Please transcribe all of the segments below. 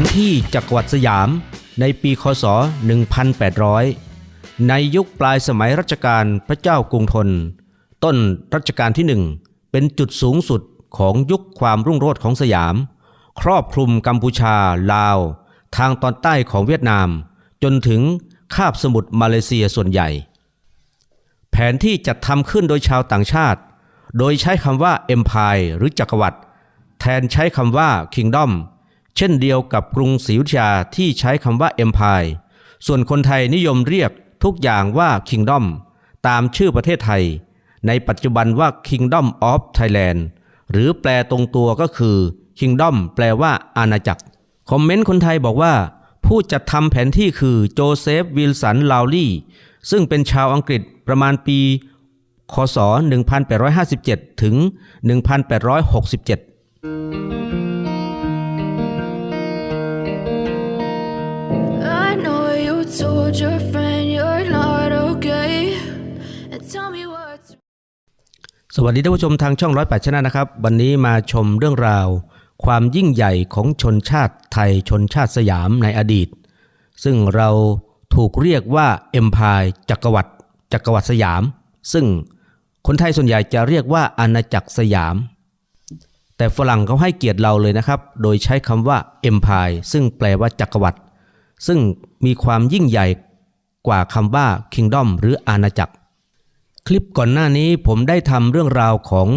นที่จักรวรรดิสยามในปีคศ 1800 ในยุคปลายสมัยรัชกาลพระเจ้ากรุงธน ต้นรัชกาลที่หนึ่งเป็นจุดสูงสุดของยุคความรุ่งโรจน์ของสยาม ครอบคลุมกัมพูชา ลาว ทางตอนใต้ของเวียดนาม จนถึงคาบสมุทรมาเลเซียส่วนใหญ่ แผนที่จัดทำขึ้นโดยชาวต่างชาติ โดยใช้คำว่า Empire หรือจักรวรรดิแทนใช้คำว่า Kingdom เช่นเดียวกับกรุงศรีอยุธยาที่ใช้คำว่า Empire ส่วนคนไทยนิยมเรียกทุกอย่างว่า Kingdom ตามชื่อประเทศไทย ในปัจจุบันว่า Kingdom of Thailand หรือแปลตรงตัวก็คือ Kingdom แปลว่าอาณาจักร คอมเมนต์คนไทยบอกว่า ผู้จัดทำแผนที่คือโจเซฟวิลสันลาวลี่ซึ่งเป็นชาวอังกฤษประมาณปี คศ 1857 ถึง 1867 told your friend you're not okay. And tell me what สวัสดีท่านผู้ชมทางช่องร้อยแปดชนะนะครับ วันนี้มาชมเรื่องราว ความยิ่งใหญ่ของชนชาติไทยชนชาติสยามในอดีต ซึ่งเราถูกเรียกว่าเอ็มพายจักรวรรดิจักรวรรดิสยาม ซึ่งคนไทยส่วนใหญ่จะเรียกว่าอาณาจักรสยาม แต่ฝรั่งเขาให้เกียรติเราเลยนะครับ โดยใช้คำว่า Empire ซึ่งแปลว่าจักรวรรดิ ซึ่งมีความยิ่งใหญ่กว่าคำว่า Kingdom หรืออาณาจักร คลิปก่อนหน้านี้ผมได้ทำเรื่องราวของ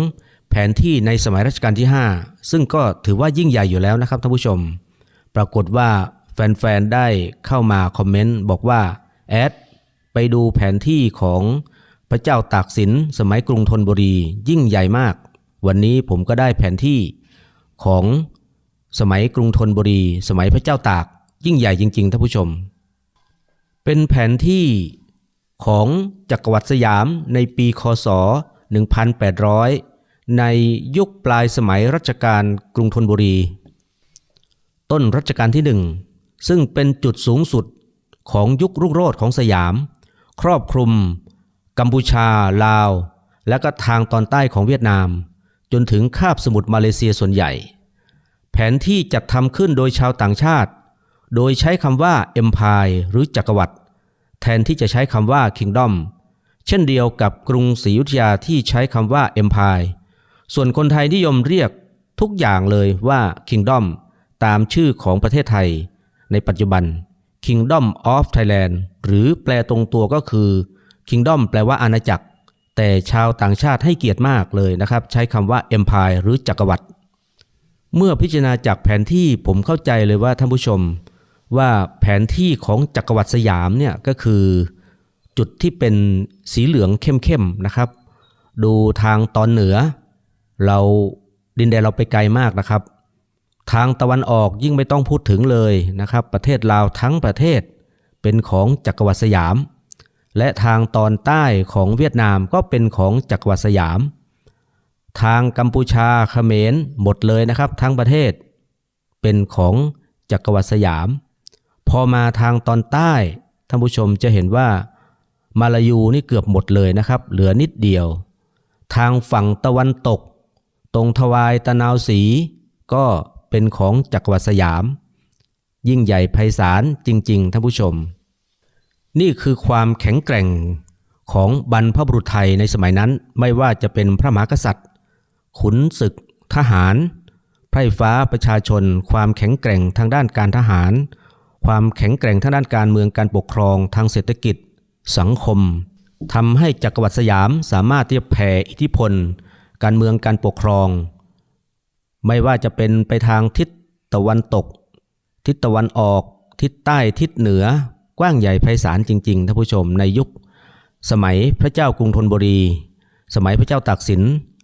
แผนที่ในสมัยรัชกาลที่ 5 ซึ่งก็ถือว่ายิ่งใหญ่อยู่แล้วนะครับท่านผู้ชม ปรากฏว่าแฟนๆ ได้เข้ามาคอมเมนต์บอกว่าแอดไปดูแผนที่ของพระเจ้าตากสินสมัยกรุงธนบุรียิ่งใหญ่มาก วันนี้ผมก็ได้แผนที่ของสมัยกรุงธนบุรี สมัยพระเจ้าตาก ยิ่งใหญ่จริง ๆท่านผู้ชม เป็นแผนที่ของจักรวรรดิสยามในปีคศ 1800 ในยุคปลายสมัยรัชกาลกรุงธนบุรี ต้นรัชกาลที่หนึ่งซึ่งเป็นจุดสูงสุดของยุครุ่งโรจน์ของสยาม ครอบคลุม กัมพูชา ลาว และก็ทางตอนใต้ของเวียดนาม จนถึงคาบสมุทรมาเลเซียส่วนใหญ่ แผนที่จัดทำขึ้นโดยชาวต่างชาติ โดยใช้คำว่า Empire หรือจักรวรรดิแทนที่จะใช้คำว่า Kingdom เช่นเดียวกับกรุงศรีอยุธยาที่ใช้คำว่า Empire ส่วนคนไทยนิยมเรียกทุกอย่างเลยว่า Kingdom ตามชื่อของประเทศไทย ในปัจจุบัน Kingdom of Thailand หรือแปลตรงตัวก็คือ Kingdom แปลว่าอาณาจักร แต่ชาวต่างชาติให้เกียรติมากเลยนะครับ ใช้คำว่า Empire หรือจักรวรรดิเมื่อพิจารณาจากแผนที่ผมเข้าใจเลยว่าท่านผู้ชม ว่าแผนที่ของจักรวรรดิสยามเนี่ยก็คือจุดที่เป็นสีเหลืองเข้มๆนะครับ ดูทางตอนเหนือ เราดินแดนเราไปไกลมากนะครับ ทางตะวันออกยิ่งไม่ต้องพูดถึงเลยนะครับ ประเทศลาวทั้งประเทศเป็นของจักรวรรดิสยาม และทางตอนใต้ของเวียดนามก็เป็นของจักรวรรดิสยาม ทางกัมพูชาเขมรหมดเลยนะครับ ทั้งประเทศ เป็นของจักรวรรดิสยาม พอมาทางตอนใต้ท่านผู้ชมจะเห็นว่า มาลายูนี่เกือบหมดเลยนะครับ เหลือนิดเดียว ทางฝั่งตะวันตก ตรงทวายตะนาวสี ก็เป็นของจักรวรรดิสยาม ยิ่งใหญ่ไพศาลจริง ๆท่านผู้ชม นี่คือความแข็งแกร่งของบรรพบุรุษไทยในสมัยนั้นไม่ว่าจะเป็นพระมหากษัตริย์ ขุนศึก ทหาร ไพร่ฟ้าประชาชน ความแข็งแกร่งทางด้านการทหาร ความแข็งแกร่งทางด้านการเมืองการปกครองทางเศรษฐกิจ สังคมทำให้จักรวรรดิสยามสามารถที่จะแผ่อิทธิพล การเมืองการปกครอง ไม่ว่าจะเป็นไปทางทิศตะวันตก ทิศตะวันออก ทิศใต้ทิศเหนือกว้างใหญ่ไพศาลจริงๆท่านผู้ชมในยุค สมัยพระเจ้ากรุงธนบุรี สมัยพระเจ้าตากสิน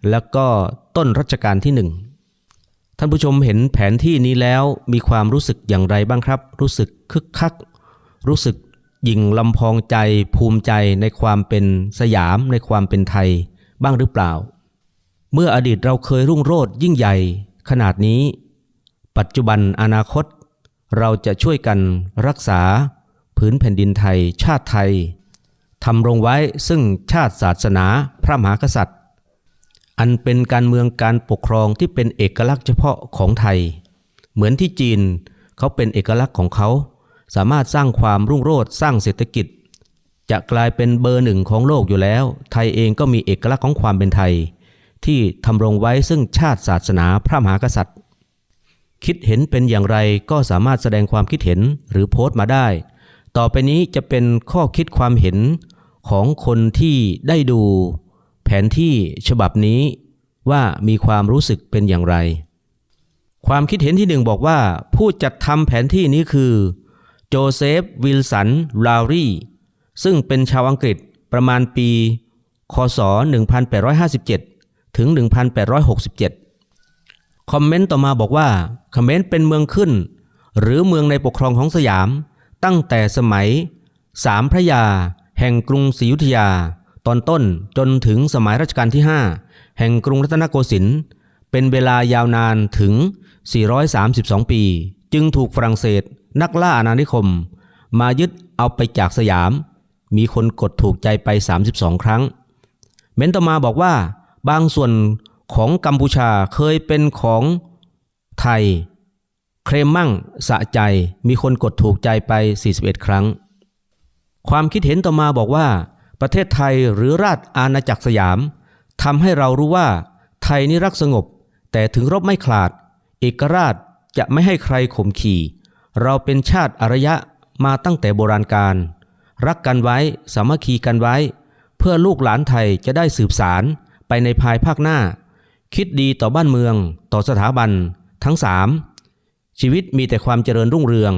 แล้วก็ต้นรัชกาลที่หนึ่ง ท่านผู้ชมเห็นแผนที่นี้แล้วมีความรู้สึกอย่างไรบ้างครับ รู้สึกคึกคัก รู้สึกยิ่งลำพองใจภูมิใจในความเป็นสยามในความเป็นไทยบ้างหรือเปล่า เมื่ออดีตเราเคยรุ่งโรจน์ยิ่งใหญ่ขนาดนี้ ปัจจุบันอนาคต เราจะช่วยกันรักษาผืนแผ่นดินไทย ชาติไทยทำรงไว้ซึ่งชาติศาสนา พระมหากษัตริย์ อันเป็นการเมืองการปกครองที่เป็นเอกลักษณ์เฉพาะของไทย เหมือนที่จีนเขาเป็นเอกลักษณ์ของเขา สามารถสร้างความรุ่งโรจน์สร้างเศรษฐกิจ จะกลายเป็นเบอร์หนึ่งของโลกอยู่แล้ว ไทยเองก็มีเอกลักษณ์ของความเป็นไทย ที่ทำรงไว้ซึ่งชาติศาสนาพระมหากษัตริย์ คิดเห็นเป็นอย่างไรก็สามารถแสดงความคิดเห็นหรือโพสต์มาได้ ต่อไปนี้จะเป็นข้อคิดความเห็นของคนที่ได้ดู แผนที่ฉบับนี้ว่ามีความรู้สึกเป็นอย่างไร ความคิดเห็นที่หนึ่งบอกว่า ผู้จัดทำแผนที่นี้คือ โจเซฟวิลสันลาวรีซึ่งเป็นชาวอังกฤษประมาณปี คศ 1857 ถึง 1867 คอมเมนต์ต่อมาบอกว่าเขมรเป็นเมืองขึ้น หรือเมืองในปกครองของสยาม ตั้งแต่สมัยสามพระยา แห่งกรุงศรีอยุธยา ตอนต้นจนถึงสมัยรัชกาลที่ 5 แห่งกรุงรัตนโกสินทร์เป็นเวลายาวนานถึง 432 ปี จึงถูกฝรั่งเศสนักล่าอาณานิคม มายึดเอาไปจากสยาม มีคนกดถูกใจไป 32 ครั้ง เมนต่อมาบอกว่าบางส่วนของกัมพูชาเคยเป็นของไทย เครมมั่งสะใจมีคนกดถูกใจไป 41 ครั้ง ความคิดเห็นต่อมาบอกว่า ประเทศไทยหรือราชอาณาจักรสยามทำให้เรารู้ว่า ไทยนี่รักสงบ แต่ถึงรบไม่ขาด เอกราชจะไม่ให้ใครข่มขี่ เราเป็นชาติอารยะมาตั้งแต่โบราณกาลรักกันไว้สามัคคีกันไว้ เพื่อลูกหลานไทยจะได้สืบสารไปในภายภาคหน้า คิดดีต่อบ้านเมือง ต่อสถาบัน ทั้งสามชีวิตมีแต่ความเจริญรุ่งเรือง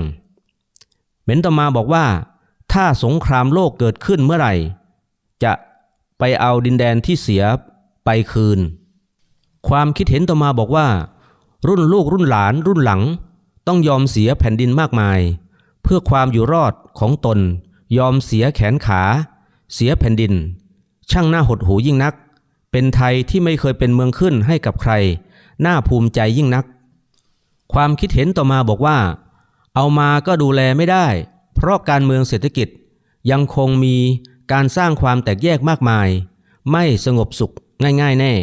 เมนต่อมาบอกว่า ถ้าสงครามโลกเกิดขึ้นเมื่อไหร่ จะไปเอาดินแดนที่เสียไปคืน ความคิดเห็นต่อมาบอกว่า รุ่นลูกรุ่นหลานรุ่นหลัง ต้องยอมเสียแผ่นดินมากมาย เพื่อความอยู่รอดของตน ยอมเสียแขนขา เสียแผ่นดิน ช่างหน้าหดหูยิ่งนัก เป็นไทยที่ไม่เคยเป็นเมืองขึ้นให้กับใคร น่าภูมิใจยิ่งนัก ความคิดเห็นต่อมาบอกว่า เอามาก็ดูแลไม่ได้ เพราะการเมืองเศรษฐกิจยังคงมี การสร้างความแตกแยกมากมาย ไม่สงบสุขง่ายๆแน่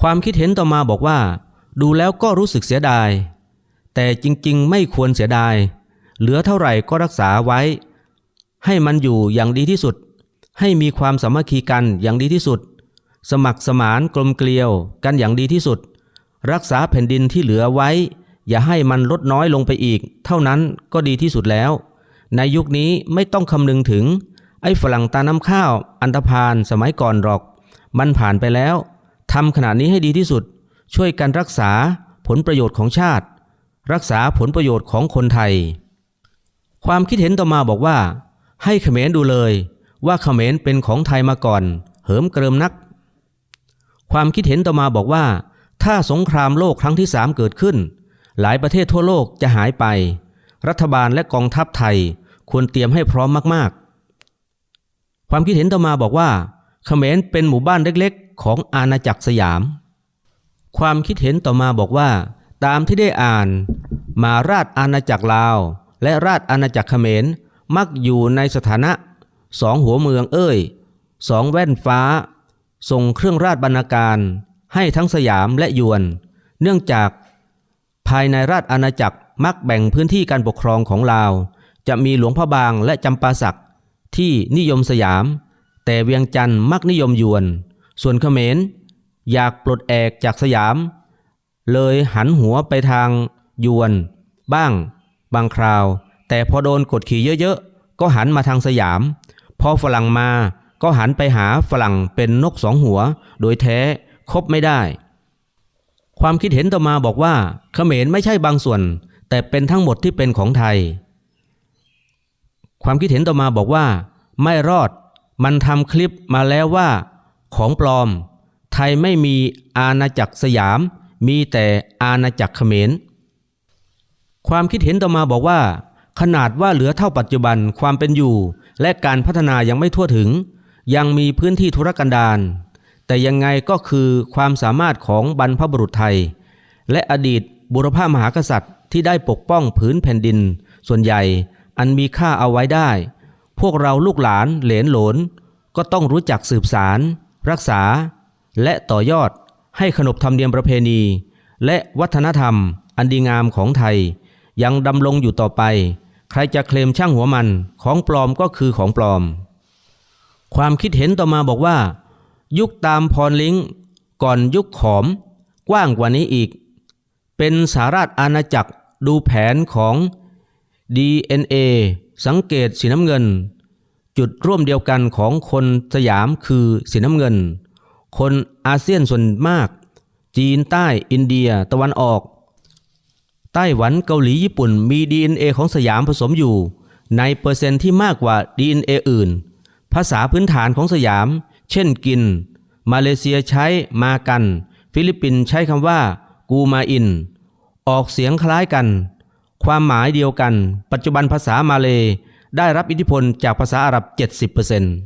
ความคิดเห็นต่อมาบอกว่า ดูแล้วก็รู้สึกเสียดาย แต่จริงๆ ไม่ควรเสียดาย เหลือเท่าไหร่ก็รักษาไว้ ให้มันอยู่อย่างดีที่สุด ให้มีความสามัคคีกันอย่างดีที่สุด สมัครสมานกลมเกลียวกันอย่างดีที่สุด รักษาแผ่นดินที่เหลือไว้ อย่าให้มันลดน้อยลงไปอีก เท่านั้นก็ดีที่สุดแล้ว ในยุคนี้ไม่ต้องคำนึงถึง ไอ้ฝรั่งตาน้ำข้าว อันธพาลสมัยก่อนหรอก มันผ่านไปแล้วทำขนาดนี้ให้ดีที่สุด ช่วยกันรักษาผลประโยชน์ของชาติ รักษาผลประโยชน์ของคนไทย ความคิดเห็นต่อมาบอกว่า ให้เขมรดูเลย ว่าเขมรเป็นของไทยมาก่อน เหิมเกริมนัก ความคิดเห็นต่อมาบอกว่า ถ้าสงครามโลกครั้งที่สามเกิดขึ้น หลายประเทศทั่วโลกจะหายไป รัฐบาลและกองทัพไทยควรเตรียมให้พร้อมมากๆ ความคิดเห็นต่อมาบอกว่าเขมรเป็นหมู่บ้านเล็กๆ ของอาณาจักรสยาม ความคิดเห็นต่อมาบอกว่า ตามที่ได้อ่าน มาราชอาณาจักรลาว และราชอาณาจักรเขมรมักอยู่ในสถานะสองหัวเมืองเอ้ยสองแว่นฟ้า ส่งเครื่องราชบรรณาการให้ทั้งสยามและยวน เนื่องจากภายในราชอาณาจักรมักแบ่งพื้นที่การปกครองของลาว จะมีหลวงพระบางและจำปาสัก ที่นิยมสยาม แต่เวียงจันทร์มักนิยมยวน ส่วนเขมรอยากปลดแอกจากสยาม เลยหันหัวไปทางยวน บ้าง บางคราว แต่พอโดนกดขี่เยอะๆ ก็หันมาทางสยาม พอฝรั่งมาก็หันไปหาฝรั่งเป็นนกสองหัว โดยแท้คบไม่ได้ ความคิดเห็นต่อมาบอกว่าเขมรไม่ใช่บางส่วน แต่เป็นทั้งหมดที่เป็นของไทย ความคิดเห็นต่อมาบอกว่า ไม่รอด มันทำคลิปมาแล้วว่า ของปลอม ไทยไม่มีอาณาจักรสยาม มีแต่อาณาจักรเขมร ความคิดเห็นต่อมาบอกว่า ขนาดว่าเหลือเท่าปัจจุบันความเป็นอยู่ และการพัฒนายังไม่ทั่วถึง ยังมีพื้นที่ธุรกันดารแต่ยังไงก็คือความสามารถของบรรพบุรุษไทย และอดีตบุรพามหากษัตริย์ที่ได้ปกป้องผืนแผ่นดิน ส่วนใหญ่ อันมีค่าเอาไว้ได้ พวกเราลูกหลานเหลนหลน ก็ต้องรู้จักสืบสาร รักษา และต่อยอดให้ขนบธรรมเนียมประเพณี และวัฒนธรรม อันดีงามของไทย ยังดำรงอยู่ต่อไป ใครจะเคลมช่างหัวมันของปลอมก็คือของปลอม ความคิดเห็นต่อมาบอกว่า ยุคตามพรลิงก์ก่อนยุคขอม กว้างกว่านี้อีก เป็นสาราชอาณาจักรดูแผนของ DNA สังเกตสีน้ำเงิน จุดร่วมเดียวกันของคนสยามคือสีน้ำเงิน คนอาเซียนส่วนมาก จีนใต้อินเดียตะวันออก ไต้หวันเกาหลีญี่ปุ่นมี DNA ของสยามผสมอยู่ ในเปอร์เซ็นต์ที่มากกว่า DNA อื่น ภาษาพื้นฐานของสยาม เช่นกิน มาเลเซียใช้มากัน ฟิลิปปินส์ใช้คำว่า กูมาอิน ออกเสียงคล้ายกัน ความหมายเดียวกัน ปัจจุบันภาษามาเลได้รับอิทธิพลจากภาษาอาหรับ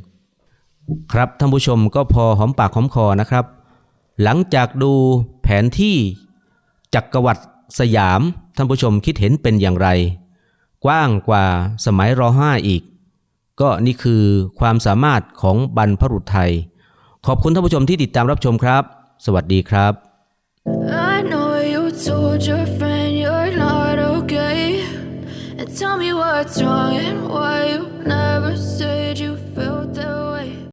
70%ครับท่านผู้ชมก็พอหอมปากหอมคอนะครับ หลังจากดูแผนที่จักรวรรดิสยามท่านผู้ชมคิดเห็นเป็นอย่างไร กว้างกว่าสมัยรห้าอีก ก็นี่คือความสามารถของบรรพบุรุษไทย ขอบคุณท่านผู้ชมที่ติดตามรับชมครับ สวัสดีครับ I know you told your